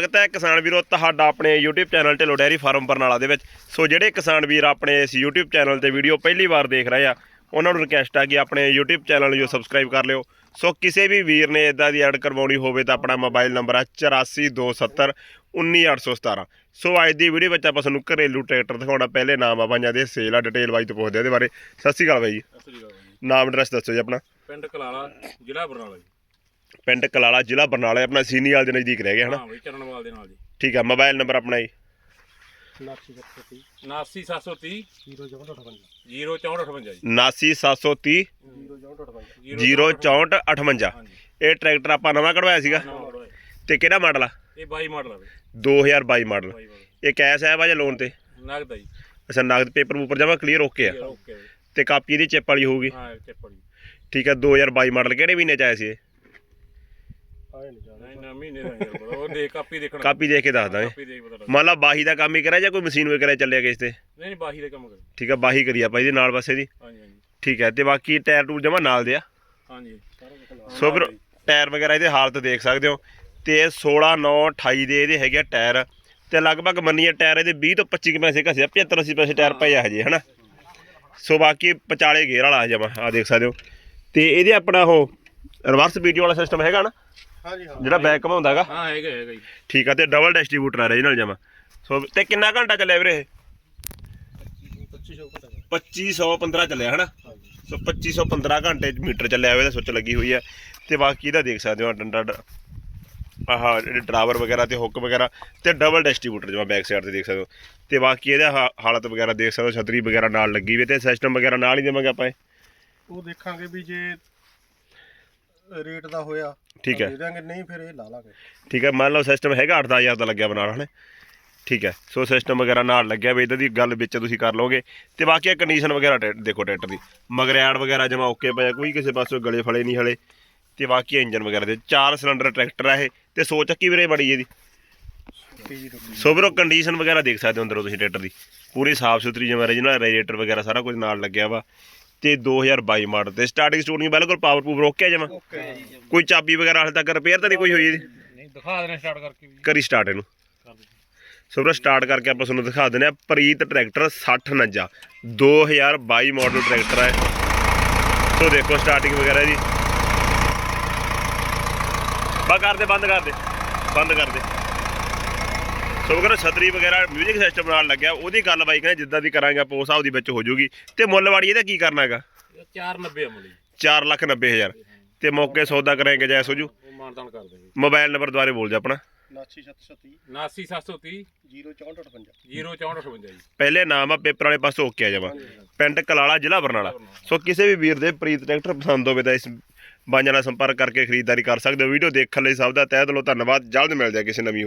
ਸਵਾਗਤ ਹੈ ਕਿਸਾਨ ਵੀਰੋ ਤੁਹਾਡਾ ਆਪਣੇ YouTube channel Dhillon dairy farm Barnala ਦੇ ਵਿੱਚ। ਸੋ ਜਿਹੜੇ ਕਿਸਾਨ ਵੀਰ ਆਪਣੇ ਇਸ YouTube ਚੈਨਲ ਤੇ ਵੀਡੀਓ ਪਹਿਲੀ ਵਾਰ ਦੇਖ ਰਹੇ ਆ ਉਹਨਾਂ ਨੂੰ ਰਿਕਵੈਸਟ ਆ ਕਿ ਆਪਣੇ YouTube ਚੈਨਲ ਨੂੰ ਸਬਸਕ੍ਰਾਈਬ ਕਰ ਲਿਓ। ਸੋ ਕਿਸੇ ਵੀ ਵੀਰ ਨੇ ਇਦਾਂ ਦੀ ਐਡ ਕਰਵਾਉਣੀ ਹੋਵੇ ਤਾਂ ਆਪਣਾ ਮੋਬਾਈਲ ਨੰਬਰ ਆ 8427 19817 ਸੋ ਅੱਜ ਦੀ ਵੀਡੀਓ ਵਿੱਚ ਆਪਾਂ ਤੁਹਾਨੂੰ ਘਰੇਲੂ ਟਰੈਕਟਰ ਦਿਖਾਉਣਾ। ਪਹਿਲੇ ਨਾਮ ਆ ਬਾਈਆਂ ਦੇ ਸੇਲ ਆ ਡਿਟੇਲ ਵਾਈਜ਼ ਤੋਂ ਪੁੱਛਦੇ ਆ ਇਹਦੇ ਬਾਰੇ। ਸਤਿ ਸ਼੍ਰੀ ਅਕਾਲ ਬਾਈ ਜੀ। ਸਤਿ ਸ਼੍ਰੀ ਅਕਾਲ ਜੀ। ਨਾਮ ਐਡਰੈਸ ਦੱਸੋ ਜੀ ਆਪਣਾ। ਪਿੰਡ ਕਲਾਲਾ ਜ਼ਿਲ੍ਹਾ ਬਰਨਾਲਾ ਜੀ। ਪਿੰਡ ਕਲਾਲਾ ਜ਼ਿਲ੍ਹਾ ਬਰਨਾਲਾ ਆਪਣਾ ਸੀਨੀਵਾਲ ਦੇ ਨਜ਼ਦੀਕ ਰਹਿ ਗਿਆ ਹਨਾ? ਹਾਂ ਬਈ ਚਰਨਵਾਲ ਦੇ ਨਾਲ ਜੀ। ਠੀਕ ਆ ਮੋਬਾਈਲ ਨੰਬਰ ਆਪਣਾ ਜੀ। 79730 06458 06458 ਜੀ 79730 06458 06458 ਹਾਂਜੀ। ਇਹ ਟਰੈਕਟਰ ਆਪਾਂ ਨਵਾਂ ਕਢਵਾਇਆ ਸੀਗਾ। ਤੇ ਕਿਹੜਾ ਮਾਡਲ ਆ? ਇਹ 22 ਮਾਡਲ ਆ ਬਈ। 2022 ਮਾਡਲ। 22 ਮਾਡਲ। ਇਹ ਕੈਸ਼ ਹੈ ਵਾ ਜਾਂ ਲੋਨ ਤੇ? ਨਗਦ ਆ ਜੀ। ਅੱਛਾ ਨਗਦ ਪੇਪਰ ਉੱਪਰ ਜਮਾ ਕਲੀਅਰ ਓਕੇ ਆ। ਓਕੇ। ਤੇ ਕਾਪੀ ਇਹਦੀ ਚਿੱਪ ਵਾਲੀ ਹੋਊਗੀ। ਹਾਂ ਚੱਪੜ ਜੀ ਠੀਕ ਆ 2022 ਮਾਡਲ ਕਿਹੜੇ ਮਹੀਨੇ ਚ ਆਇਆ ਸੀ ਇਹ ਆਏ ਨਹੀਂ ਜਾਣਾ ਨਹੀਂ ਨਾ ਮਹੀਨੇ ਦਾ। ਉਹ ਕਾਪੀ ਦੇਖਣਾ ਕਾਪੀ ਦੇਖ ਕੇ ਦੱਸਦਾ ਕਾਪੀ ਦੇਖ ਪਤਾ ਲੱਗ ਮੰਨ ਲਾ ਬਾਹੀ ਦਾ ਕੰਮ ਹੀ ਕਰਿਆ ਜਾਂ ਕੋਈ ਮਸ਼ੀਨ ਵਗੈਰਾ ਚੱਲਿਆ ਕਿਸ ਤੇ? ਨਹੀਂ ਨਹੀਂ ਬਾਹੀ ਦੇ ਕੰਮ ਕਰ ਠੀਕ ਆ ਬਾਹੀ ਕਰੀ ਆਪਾਂ ਇਹਦੇ ਨਾਲ ਪਾਸੇ ਦੀ। ਹਾਂਜੀ ਹਾਂਜੀ। ਠੀਕ ਹੈ ਤੇ ਬਾਕੀ ਟਾਇਰ ਟੂਰ ਜਮਾ ਨਾਲ ਦੇ ਆ। ਹਾਂਜੀ। ਸਾਰਾ ਕੁਝ ਨਾਲ ਸੋ ਫਿਰ ਟਾਇਰ ਵਗੈਰਾ ਇਹਦੇ ਹਾਲਤ ਦੇਖ ਸਕਦੇ ਹੋ। ਤੇ ਇਹ 16 9 28 ਦੇ ਇਹਦੇ ਹੈਗੇ ਆ ਟਾਇਰ। ਤੇ ਲਗਭਗ ਮੰਨੀਏ ਟਾਇਰ ਇਹਦੇ 20 ਤੋਂ 25 ਕੁ ਪੈਸੇ ਘਸੇ ਆ 75 80 ਪੈਸੇ ਟਾਇਰ ਪਏ ਆ ਹਜੇ ਹਨਾ? ਸੋ ਬਾਕੀ ਵਿਚਾਲੇ ਗੇਅਰ ਵਾਲਾ ਜਮਾ ਆ ਦੇਖ ਸਕਦੇ ਹੋ। ਤੇ ਇਹਦੇ ਆਪਣਾ ਉਹ ਰਿਵਰਸ ਵੀਡੀਓ ਵਾਲਾ ਸਿਸਟਮ ਹੈਗਾ ਨਾ? ਹਾਂਜੀ ਹਾਂ। ਜਿਹੜਾ ਬੈਕ ਘਮਾਉਂਦਾ ਹੈਗਾ? ਹਾਂ ਹੈਗਾ ਹੈਗਾ ਜੀ। ਠੀਕ ਆ ਤੇ ਡਬਲ ਡਿਸਟ੍ਰੀਬਿਊਟਰ ਆ ਰੀਜਨਲ ਜਮਾ। ਸੋ ਤੇ ਕਿੰਨਾ ਘੰਟਾ ਚੱਲਿਆ ਵੀਰੇ ਇਹ? 2500 ਘਟਾ 2515 ਚੱਲਿਆ ਹਨਾ? ਸੋ 2515 ਘੰਟੇ 'ਚ ਮੀਟਰ ਚੱਲਿਆ ਹੋਇਆ ਸੁੱਚ ਲੱਗੀ ਹੋਈ ਹੈ ਤੇ ਬਾਕੀ ਇਹਦਾ ਦੇਖ ਸਕਦੇ ਹੋ ਡੰਡਾ ਡ- ਆਹ ਜਿਹੜੇ ਡਰਾਈਵਰ ਵਗੈਰਾ ਤੇ ਹੁੱਕ ਵਗੈਰਾ ਤੇ ਡਬਲ ਡਿਸਟ੍ਰੀਬਿਊਟਰ ਜਿਵੇਂ ਬੈਕ ਸਾਈਡ ਤੇ ਦੇਖ ਸਕਦੇ ਹੋ। ਤੇ ਬਾਕੀ ਇਹਦਾ ਹਾਲਤ ਵਗੈਰਾ ਦੇਖ ਸਕਦੇ ਹੋ ਛਤਰੀ ਵਗੈਰਾ ਨਾਲ ਲੱਗੀ ਹੋਈ ਤੇ ਸਿਸਟਮ ਵਗੈਰਾ ਨਾਲ ਹੀ ਦੇਵਾਂਗੇ ਆਪਾਂ ਇਹ? ਉਹ ਦੇਖਾਂਗੇ ਵੀ ਜੇ ਰੇਟ ਦਾ ਹੋਇਆ ਠੀਕ ਹੈ। ਦੇ ਦਾਂਗੇ ਨਹੀਂ ਫਿਰ ਇਹ ਲਾ ਲਾਂਗੇ। ਠੀਕ ਹੈ ਮੰਨ ਲਓ ਸਿਸਟਮ ਹੈਗਾ 8-10000 ਦਾ ਲੱਗਿਆ ਬਣਾ ਹਣੇ ਠੀਕ ਹੈ ਸੋ ਸਿਸਟਮ ਵਗੈਰਾ ਨਾਲ ਲੱਗਿਆ ਵੀ ਇਦਾਂ ਦੀ ਗੱਲ ਵਿੱਚ ਤੁਸੀਂ ਕਰ ਲਓਗੇ। ਤੇ ਬਾਕੀ ਕੰਡੀਸ਼ਨ ਵਗੈਰਾ ਦੇਖੋ ਟਰੈਕਟਰ ਦੀ। ਮਗਰ ਐਡ ਵਗੈਰਾ ਜਮਾ ਓਕੇ ਪਿਆ ਕੋਈ ਕਿਸੇ ਪਾਸੋਂ ਗਲੇ ਫਲੇ ਨਹੀਂ ਹਲੇ। ਤੇ ਬਾਕੀ ਇੰਜਨ ਵਗੈਰਾ ਦੇ ਚਾਰ ਸਿਲੰਡਰ ਟਰੈਕਟਰ ਆ ਇਹ। ਤੇ ਸੋ ਚੱਕੀ ਵੀਰੇ ਬੜੀ ਇਹਦੀ। ਤੀਜੀ ਰੁਪਏ ਸੋ ਵੀਰੋ ਕੰਡੀਸ਼ਨ ਵਗੈਰਾ ਦੇਖ ਸਕਦੇ ਹੋ ਅੰਦਰੋਂ ਤੁਸੀਂ ਟਰੈਕਟਰ ਦੀ। ਪੂਰੀ ਸਾਫ਼ ਸੁਥਰੀ ਜਿਵੇਂ ਰੀਜਨਲ ਰੇਡੀਏਟਰ ਵਗੈਰਾ ਸਾਰਾ ਕੁਝ ਨਾਲ ਲੱਗਿਆ ਵਾ। ਤੇ 2022 ਮਾਡਲ ਤੇ ਸਟਾਰਟਿੰਗ ਸਟੂਡਿੰਗ ਬਿਲਕੁਲ ਪਾਵਰ ਓਕੇ ਜਮਾ। ਓਕੇ ਕੋਈ ਚਾਬੀ ਵਗੈਰਾ ਹਾਲੇ ਤੱਕ ਰਿਪੇਅਰ ਤਾਂ ਨਹੀਂ ਕੋਈ ਹੋਈ ਇਹਦੀ? ਨਹੀਂ ਦਿਖਾ ਦੇਣਾ ਸਟਾਰਟ ਕਰਕੇ ਵੀ। ਕਰੀ ਸਟਾਰਟ ਇਹਨੂੰ। ਸੋ ਵੀਰੋ ਸਟਾਰਟ ਕਰਕੇ ਆਪਾਂ ਤੁਹਾਨੂੰ ਦਿਖਾ ਦਿੰਦੇ ਆ ਪ੍ਰੀਤ ਟਰੈਕਟਰ 6049 2022 ਮਾਡਲ ਟਰੈਕਟਰ ਹੈ ਸੋ ਦੇਖੋ ਸਟਾਰਟਿੰਗ ਵਗੈਰਾ ਜੀ। ਬਾ ਕਰ ਦੇ ਬੰਦ ਕਰ ਦੇ ਬੰਦ ਕਰ ਦੇ। ਸੋ ਵੀਰੋ ਛਤਰੀ ਵਗੈਰਾ 뮤직 ਸਿਸਟਮ ਨਾਲ ਲੱਗਿਆ ਉਹਦੀ ਗੱਲ ਬਾਈ ਕਹਿੰਦੇ ਜਿੱਦਾਂ ਦੀ ਕਰਾਂਗੇ ਆਪਾਂ ਉਸ ਹਿਸਾਬ ਦੀ ਵਿੱਚ ਹੋ ਜਾਊਗੀ। ਤੇ ਮੁੱਲ ਵਾੜੀ ਇਹਦਾ ਕੀ ਕਰਨਾ ਹੈਗਾ? ਇਹ 490 ਅਮਲੀ। 4 ਲੱਖ 90 ਹਜ਼ਾਰ। ਤੇ ਮੌਕੇ ਸੌਦਾ ਕਰਾਂਗੇ ਜੈ ਸੋਜੂ ਮਾਨਤਾਨ ਕਰ ਦੇਗੇ ਮੋਬਾਈਲ ਨੰਬਰ ਦੁਆਰੇ ਬੋਲ ਜਾ ਆਪਣਾ। 96730 79730 06458 06458 ਜੀ। ਪਹਿਲੇ ਨਾਮ ਆ ਪੇਪਰ ਵਾਲੇ ਪਾਸੇ ਓਕੇ ਆ ਜਾਵਾ। ਪਿੰਡ ਕਲਾਲਾ ਜ਼ਿਲ੍ਹਾ ਬਰਨਾਲਾ। ਸੋ ਕਿਸੇ ਵੀ ਵੀਰ ਦੇ ਪ੍ਰੀਤ ਟਰੈਕਟਰ ਪਸੰਦ ਹੋਵੇ ਤਾਂ ਇਸ ਬਾਂਝਾਂ ਨਾਲ ਸੰਪਰਕ ਕਰਕੇ ਖਰੀਦਦਾਰੀ ਕਰ ਸਕਦੇ ਹੋ। ਵੀਡੀਓ ਦੇਖਣ ਲਈ ਸਭ ਦਾ ਤਹਿ ਦਿਲੋਂ ਧੰਨਵਾਦ। ਜਲਦ ਮਿਲਦੇ ਆ ਕਿਸੇ ਨਵੀਂ